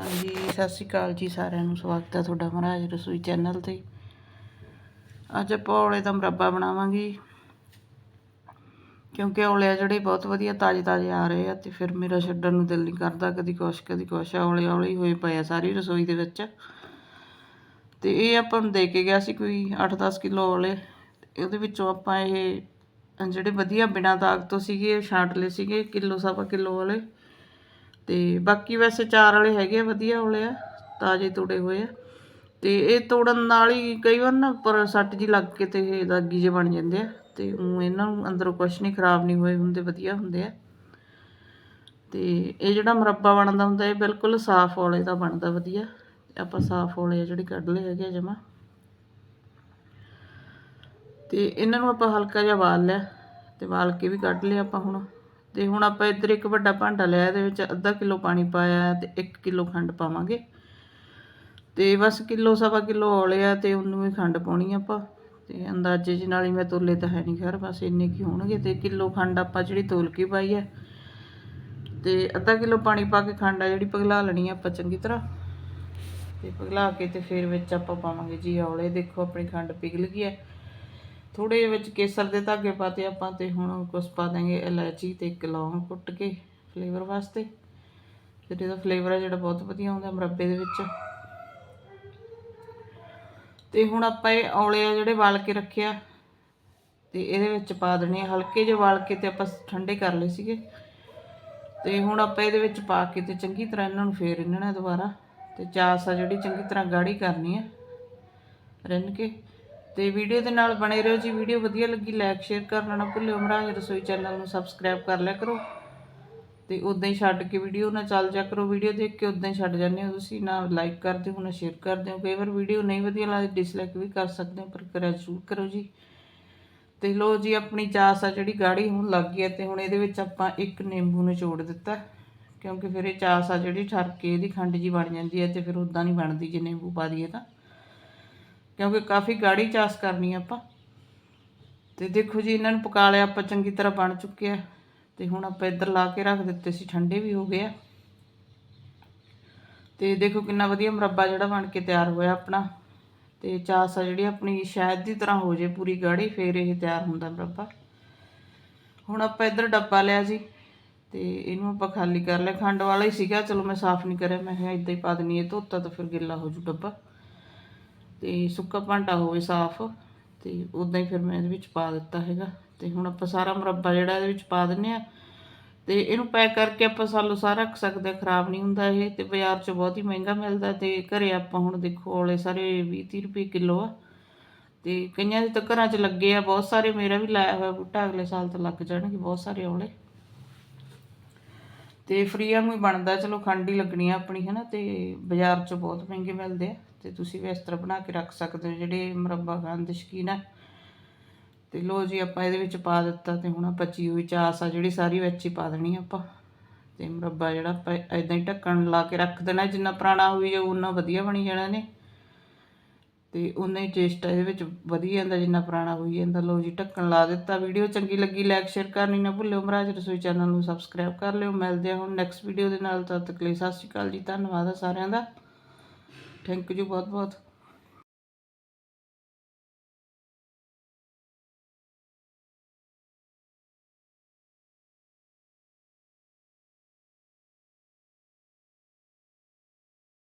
ਹਾਂਜੀ, ਸਤਿ ਸ਼੍ਰੀ ਅਕਾਲ ਜੀ ਸਾਰਿਆਂ ਨੂੰ। ਸਵਾਗਤ ਹੈ ਤੁਹਾਡਾ ਮਹਾਰਾਜ ਰਸੋਈ ਚੈਨਲ ਤੇ। ਅੱਜ ਆਪਾਂ ਔਲੇ ਦਾ ਮੁਰੱਬਾ ਬਣਾਵਾਂਗੇ। ਕਿਉਂਕਿ ਔਲੇ ਆ ਜਿਹੜੇ ਬਹੁਤ ਵਧੀਆ ਤਾਜ਼ੇ ਤਾਜ਼ੇ ਆ ਰਹੇ ਆ ਤੇ ਫਿਰ ਮੇਰਾ ਛੱਡਣ ਨੂੰ ਦਿਲ ਨਹੀਂ ਕਰਦਾ। ਕਦੀ ਕੁਛ ਕਦੀ ਕੁਛ। ਔਲੇ ਔਲੇ ਹੋਏ ਪਏ ਆ ਸਾਰੀ ਰਸੋਈ ਦੇ ਵਿੱਚ। ਤੇ ਇਹ ਆਪਾਂ ਨੂੰ ਦੇ ਕੇ ਗਿਆ ਸੀ ਕੋਈ 8-10 ਕਿਲੋ ਔਲੇ। ਇਹਦੇ ਵਿੱਚੋਂ ਆਪਾਂ ਇਹ ਜਿਹੜੇ ਵਧੀਆ ਬਿਨਾਂ ਦਾਗ ਤੋਂ ਸੀਗੇ ਛਾਂਟ ਲਏ ਸੀਗੇ। ਕਿਲੋ ਸਵਾ ਕਿਲੋ ਵਾਲੇ ਤੇ ਬਾਕੀ ਵੈਸੇ ਚਾਰ ਵਾਲੇ ਹੈਗੇ ਆ, ਵਧੀਆ ਵਾਲੇ ਆ, ਤਾਜ਼ੇ ਤੋੜੇ ਹੋਏ ਆ। ਤੇ ਇਹ ਤੋੜਨ ਨਾਲ ਹੀ ਕਈ ਵਾਰ ਨਾ ਉੱਪਰ ਸੱਟ ਜੀ ਲੱਗ ਕੇ ਤੇ ਇਹ ਦਾਗੀ ਜਿਹੇ ਬਣ ਜਾਂਦੇ ਆ ਤੇ ਊਂ ਇਹਨਾਂ ਨੂੰ ਅੰਦਰੋਂ ਕੁਛ ਨਹੀਂ ਖਰਾਬ ਨਹੀਂ ਹੋਏ ਹੁੰਦੇ, ਵਧੀਆ ਹੁੰਦੇ ਆ। ਤੇ ਇਹ ਜਿਹੜਾ ਮੁਰੱਬਾ ਬਣਦਾ ਹੁੰਦਾ, ਇਹ ਬਿਲਕੁਲ ਸਾਫ਼ ਔਲੇ ਦਾ ਬਣਦਾ, ਵਧੀਆ। ਆਪਾਂ ਸਾਫ਼ ਔਲੇ ਆ ਜਿਹੜੇ ਕੱਢ ਲਏ ਹੈਗੇ ਆ ਜਮਾ। ਤੇ ਇਹਨਾਂ ਨੂੰ ਆਪਾਂ ਹਲਕਾ ਜਿਹਾ ਵਾਲ ਲਿਆ, ਤੇ ਵਾਲ ਕੇ ਵੀ ਕੱਢ ਲਿਆ ਆਪਾਂ ਹੁਣ। ਤੇ ਹੁਣ ਆਪਾਂ ਇੱਧਰ ਇੱਕ ਵੱਡਾ ਭਾਂਡਾ ਲਿਆ, ਇਹਦੇ ਵਿੱਚ ਅੱਧਾ ਕਿਲੋ ਪਾਣੀ ਪਾਇਆ ਤੇ 1 ਕਿਲੋ ਖੰਡ ਪਾਵਾਂਗੇ। ਤੇ ਬਸ ਕਿਲੋ, ਸਵਾ ਕਿਲੋ ਔਲੇ ਆ ਤੇ ਉਹਨੂੰ ਹੀ ਖੰਡ ਪਾਉਣੀ ਆਪਾਂ। ਤੇ ਅੰਦਾਜ਼ੇ ਜੀ ਨਾਲ ਹੀ ਮੈਂ ਤੋਲੇ ਤਾਂ ਹੈ ਨਹੀਂ ਖੈਰ ਬਸ ਇੰਨੇ ਕੀ ਹੋਣਗੇ। ਤੇ ਕਿਲੋ ਖੰਡ ਆਪਾਂ ਜਿਹੜੀ ਤੋਲ ਕੇ ਪਾਈ ਹੈ। ਤੇ ਅੱਧਾ ਕਿਲੋ ਪਾਣੀ ਪਾ ਕੇ ਖੰਡ ਆ ਜਿਹੜੀ ਪਗਲਾ ਲੈਣੀ ਆ ਆਪਾਂ ਚੰਗੀ ਤਰ੍ਹਾਂ। ਤੇ ਪਿਘਲਾ ਕੇ ਤੇ ਫਿਰ ਵਿੱਚ ਆਪਾਂ ਪਾਵਾਂਗੇ ਜੀ ਔਲੇ। ਦੇਖੋ ਆਪਣੀ ਖੰਡ ਪਿਘਲ ਗਈ ਹੈ। ਥੋੜੇ ਜਿਹੇ ਵਿੱਚ ਕੇਸਰ ਦੇ ਧਾਗੇ ਪਾਤੇ ਆਪਾਂ ਤੇ ਹੁਣ ਕੁਛ ਪਾ ਦਾਂਗੇ ਇਲਾਇਚੀ ਤੇ ਇੱਕ ਲੌਂਗ ਕੁੱਟ ਕੇ ਫਲੇਵਰ ਵਾਸਤੇ। ਫਿਰ ਇਹਦਾ ਫਲੇਵਰ ਹੈ ਜਿਹੜਾ ਬਹੁਤ ਵਧੀਆ ਆਉਂਦਾ ਮੁਰੱਬੇ ਦੇ ਵਿੱਚ। ਤੇ ਹੁਣ ਆਪਾਂ ਇਹ ਔਲੇ ਆ ਜਿਹੜੇ ਵਾਲ ਕੇ ਰੱਖਿਆ ਤੇ ਇਹਦੇ ਵਿੱਚ ਪਾ ਦੇਣੇ ਆ ਹਲਕੇ ਜਿਹੇ ਵਾਲ ਕੇ ਤੇ ਆਪਾਂ ਠੰਡੇ ਕਰ ਲਏ ਸੀਗੇ। ਤੇ ਹੁਣ ਆਪਾਂ ਇਹਦੇ ਵਿੱਚ ਪਾ ਕੇ ਤੇ ਚੰਗੀ ਤਰ੍ਹਾਂ ਇਹਨਾਂ ਨੂੰ ਫੇਰ ਰਿੰਨਣਾ ਦੁਬਾਰਾ। ਤੇ ਚਾਸ ਆ ਜਿਹੜੀ ਚੰਗੀ ਤਰ੍ਹਾਂ ਗਾੜੀ ਕਰਨੀ ਆ, ਰਿੰਨ ਕੇ। ਤੇ ਵੀਡੀਓ ਦੇ ਨਾਲ ਬਣੇ ਰਹੋ ਜੀ। ਵੀਡੀਓ ਵਧੀਆ ਲੱਗੀ ਲਾਈਕ ਸ਼ੇਅਰ ਕਰਨਾ ਨਾ ਭੁੱਲਿਓ ਮਹਾਰਾਜ ਰਸੋਈ ਚੈਨਲ ਨੂੰ ਸਬਸਕ੍ਰਾਈਬ ਕਰ ਲਿਆ ਕਰੋ। ਤੇ ਉਦਾਂ ਹੀ ਛੱਡ ਕੇ ਵੀਡੀਓ ਨਾ ਚੱਲ ਜਾ ਕਰੋ। ਵੀਡੀਓ ਦੇਖ ਕੇ ਉਦਾਂ ਹੀ ਛੱਡ ਜਾਂਦੇ ਹੋ ਤੁਸੀਂ। ਨਾ ਲਾਈਕ ਕਰਦੇ ਹੋ, ਨਾ ਸ਼ੇਅਰ ਕਰਦੇ ਹੋ। ਕਈ ਵਾਰ ਵੀਡੀਓ ਨਹੀਂ ਵਧੀਆ ਲੱਗਦੀ ਡਿਸਲਾਈਕ ਵੀ ਕਰ ਸਕਦੇ ਹੋ, ਪਰ ਕਰਿਆ ਜ਼ਰੂਰ ਕਰੋ ਜੀ। ਤੇ ਲੋ ਜੀ, ਆਪਣੀ ਚਾਸ ਆ ਜਿਹੜੀ ਗਾੜੀ ਹੋਣ ਲੱਗ ਗਈ ਹੈ ਤੇ ਹੁਣ ਇਹਦੇ ਵਿੱਚ ਆਪਾਂ ਇੱਕ ਨਿੰਬੂ ਨਿਚੋੜ ਦਿੱਤਾ। ਕਿਉਂਕਿ ਫਿਰ ਇਹ ਚਾਸ ਆ ਜਿਹੜੀ ਠਰ ਕੇ ਇਹਦੀ ਖੰਡ ਜੀ ਬਣ ਜਾਂਦੀ ਹੈ ਤੇ ਫਿਰ ਉਦਾਂ ਨਹੀਂ ਬਣਦੀ ਜੇ ਨਿੰਬੂ ਪਾ ਦਈਏ ਤਾਂ। ਕਿਉਂਕਿ ਕਾਫੀ ਗਾੜੀ ਚਾਸ ਕਰਨੀ ਆਪਾਂ। ਤੇ ਦੇਖੋ ਜੀ, ਇਹਨਾਂ ਨੂੰ ਪਕਾ ਲਿਆ, ਆਪਾਂ ਚੰਗੀ ਤਰ੍ਹਾਂ ਬਣ ਚੁੱਕਿਆ ਆ। ਤੇ ਹੁਣ ਆਪਾਂ ਇੱਧਰ ਲਾ ਕੇ ਰੱਖ ਦਿੱਤੇ ਸੀ, ਠੰਡੇ ਵੀ ਹੋ ਗਏ ਆ। ਤੇ ਦੇਖੋ ਕਿੰਨਾ ਵਧੀਆ ਮੁਰੱਬਾ ਜਿਹੜਾ ਬਣ ਕੇ ਤਿਆਰ ਹੋਇਆ ਆਪਣਾ। ਤੇ ਚਾਸ ਆ ਜਿਹੜੀ ਆਪਣੀ, ਸ਼ਾਇਦ ਦੀ ਤਰ੍ਹਾਂ ਹੋ ਜੇ ਪੂਰੀ ਗਾੜੀ, ਫੇਰ ਇਹ ਤਿਆਰ ਹੁੰਦਾ ਮੁਰੱਬਾ। ਹੁਣ ਆਪਾਂ ਇੱਧਰ ਡੱਬਾ ਲਿਆ ਜੀ, ਤੇ ਇਹਨੂੰ ਆਪਾਂ ਖਾਲੀ ਕਰ ਲਿਆ। ਖੰਡ ਵਾਲਾ ਹੀ ਸੀਗਾ, ਚਲੋ ਮੈਂ ਸਾਫ਼ ਨਹੀਂ ਕਰਿਆ, ਮੈਂ ਕਿਹਾ ਇਦਾਂ ਹੀ ਪਾ ਦਨੀ ਇਹ ਧੋਤਾ ਤਾਂ ਫਿਰ ਗਿੱਲਾ ਹੋ ਜੂ ਡੱਬਾ। ਤੇ ਸੁੱਕਾ ਭਾਂਡਾ ਹੋਵੇ ਸਾਫ਼, ਤੇ ਉਦਾਂ ਹੀ ਫਿਰ ਮੈਂ ਇਹਦੇ ਵਿੱਚ ਪਾ ਦਿੱਤਾ ਹੈਗਾ। ਤੇ ਹੁਣ ਆਪਾਂ ਸਾਰਾ ਮੁਰੱਬਾ ਜਿਹੜਾ ਇਹਦੇ ਵਿੱਚ ਪਾ ਦਿੰਨੇ ਆ, ਤੇ ਇਹਨੂੰ ਪੈਕ ਕਰਕੇ ਆਪਾਂ ਸਾਲੋ ਸਾਰਾ ਰੱਖ ਸਕਦੇ ਹਾਂ ਖਰਾਬ ਨਹੀਂ ਹੁੰਦਾ ਇਹ। ਤੇ ਬਾਜ਼ਾਰ 'ਚ ਬਹੁਤ ਹੀ ਮਹਿੰਗਾ ਮਿਲਦਾ ਤੇ ਘਰੇ ਆਪਾਂ ਹੁਣ ਦੇਖੋ ਔਲੇ ਸਾਰੇ 20 30 ਰੁਪਏ ਕਿਲੋ ਆ। ਤੇ ਕਈਆਂ ਦੇ ਤਾਂ ਘਰਾਂ 'ਚ ਲੱਗੇ ਆ, ਬਹੁਤ ਸਾਰੇ, ਮੇਰਾ ਵੀ ਲਾਇਆ ਹੋਇਆ ਬੂਟਾ ਅਗਲੇ ਸਾਲ ਤੋਂ ਲੱਗ ਜਾਣਗੇ ਬਹੁਤ ਸਾਰੇ ਔਲੇ। ਤੇ ਫਰੀ ਵਾਂਗੂ ਹੀ ਬਣਦਾ, ਚਲੋ ਖੰਡ ਹੀ ਲੱਗਣੀ ਆ ਆਪਣੀ ਹੈ ਨਾ ਤੇ ਬਾਜ਼ਾਰ 'ਚ ਬਹੁਤ ਮਹਿੰਗੇ ਮਿਲਦੇ ਆ, ਤੇ ਤੁਸੀਂ ਵੀ ਇਸ ਤਰ੍ਹਾਂ ਬਣਾ ਕੇ ਰੱਖ ਸਕਦੇ ਹੋ, ਜਿਹੜੇ ਮੁਰੱਬਾ ਖਾਣ ਦੇ ਸ਼ੌਕੀਨ ਆ। ਤੇ ਲੋ ਜੀ, ਆਪਾਂ ਇਹਦੇ ਵਿੱਚ ਪਾ ਦਿੱਤਾ, ਤੇ ਹੁਣ ਬਚੀ ਹੋਈ ਚਾਸ ਆ, ਜਿਹੜੀ ਸਾਰੀ ਵਿੱਚ ਹੀ ਪਾ ਦੇਣੀ ਆਪਾਂ। ਤੇ ਮੁਰੱਬਾ ਜਿਹੜਾ ਆਪਾਂ ਇਦਾਂ ਹੀ ਢੱਕਣ ਲਾ ਕੇ ਰੱਖ ਦੇਣਾ, ਜਿੰਨਾ ਪੁਰਾਣਾ ਹੋਈ ਜਾਊ ਉਨਾ ਵਧੀਆ ਬਣੀ ਜਾਣਾ ਨੇ ਤੇ ਉਨਾ ਹੀ ਟੇਸਟ ਇਹਦੇ ਵਿੱਚ ਵਧੀਆ ਜਾਂਦਾ, ਜਿੰਨਾ ਪੁਰਾਣਾ ਹੋਈ ਜਾਂਦਾ। ਲੋ ਜੀ, ਢੱਕਣ ਲਾ ਦਿੱਤਾ। ਵੀਡੀਓ ਚੰਗੀ ਲੱਗੀ ਲਾਈਕ ਸ਼ੇਅਰ ਕਰਨੀ ਨਾ ਭੁੱਲਿਓ। ਮਹਾਰਾਜ ਰਸੋਈ ਚੈਨਲ ਨੂੰ ਸਬਸਕ੍ਰਾਈਬ ਕਰ ਲਿਓ। ਮਿਲਦੇ ਹਾਂ ਹੁਣ ਨੈਕਸਟ ਵੀਡੀਓ ਦੇ ਨਾਲ। ਤਦ ਤੱਕ ਲਈ ਸਤਿ ਸ਼੍ਰੀ ਅਕਾਲ ਜੀ। ਧੰਨਵਾਦ ਆ ਸਾਰਿਆਂ ਦਾ। ਥੈਂਕ ਯੂ ਬਹੁਤ ਬਹੁਤ